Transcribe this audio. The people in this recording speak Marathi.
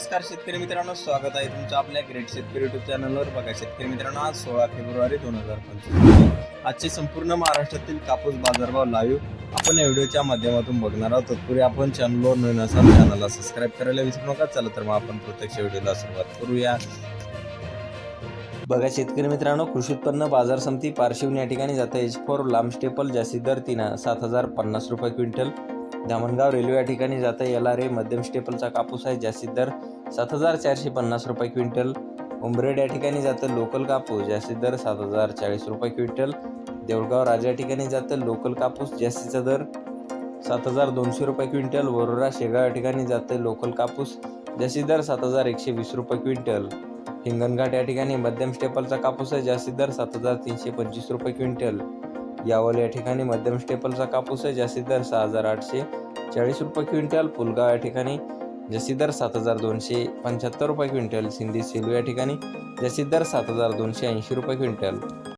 नमस्कार शेतकरी मित्रांनो स्वागत आहे तुमचं आपल्या ग्रेट शेतकरी युट्यूब चॅनलवर बघा शेतकरी मित्रांनो आज सोळा फेब्रुवारी दोन हजार पंचवीस. आजचे संपूर्ण महाराष्ट्रातील कापूस बाजारभाव लाईव्ह आपण या व्हिडिओच्या माध्यमातून बघणार आहोत. तत्पूर्वी आपण चॅनलवर नवीन असाल चॅनलला सबस्क्राईब करायला विसरू नका. चला तर मग आपण प्रत्यक्ष व्हिडिओला सुरुवात करूया. बघा शेतकरी मित्रांनो कृषी उत्पन्न बाजार समिती पारशिवनी या ठिकाणी जाते. एच फोर लांब स्टेपल जास्ती दर तीन सात हजार पन्नास रुपये क्विंटल. धामणगाव रेल्वे या ठिकाणी जाता. एल आर ए मध्यम स्टेपलचा कापूस आहे. जास्तीत दर सात हजार चारशे पन्नास रुपये क्विंटल. उंबरेड या ठिकाणी जातं लोकल कापूस जास्तीत दर सात हजार चाळीस रुपये क्विंटल. देवळगाव राजा या ठिकाणी जातं लोकल कापूस जास्तीचा दर सात हजार दोनशे रुपये क्विंटल. वरोरा शेगाव या ठिकाणी जातं लोकल कापूस जास्तीत दर सात हजार एकशे वीस रुपये क्विंटल. हिंगणघाट या ठिकाणी मध्यम स्टेपलचा कापूस आहे जास्तीत दर सात हजार तीनशे पंचवीस रुपये क्विंटल. यावल या ठिकाणी मध्यम स्टेपलचा कापूस आहे जास्तीत दर सहा हजार आठशे चाळीस रुपये क्विंटल. पुलगाव या ठिकाणी जशी दर सात हजार दोनशे पंच्याहत्तर रुपये क्विंटल सिंधी सेलू या ठिकाणी. जशी दर सात हजार दोनशे ऐंशी रुपये क्विंटल.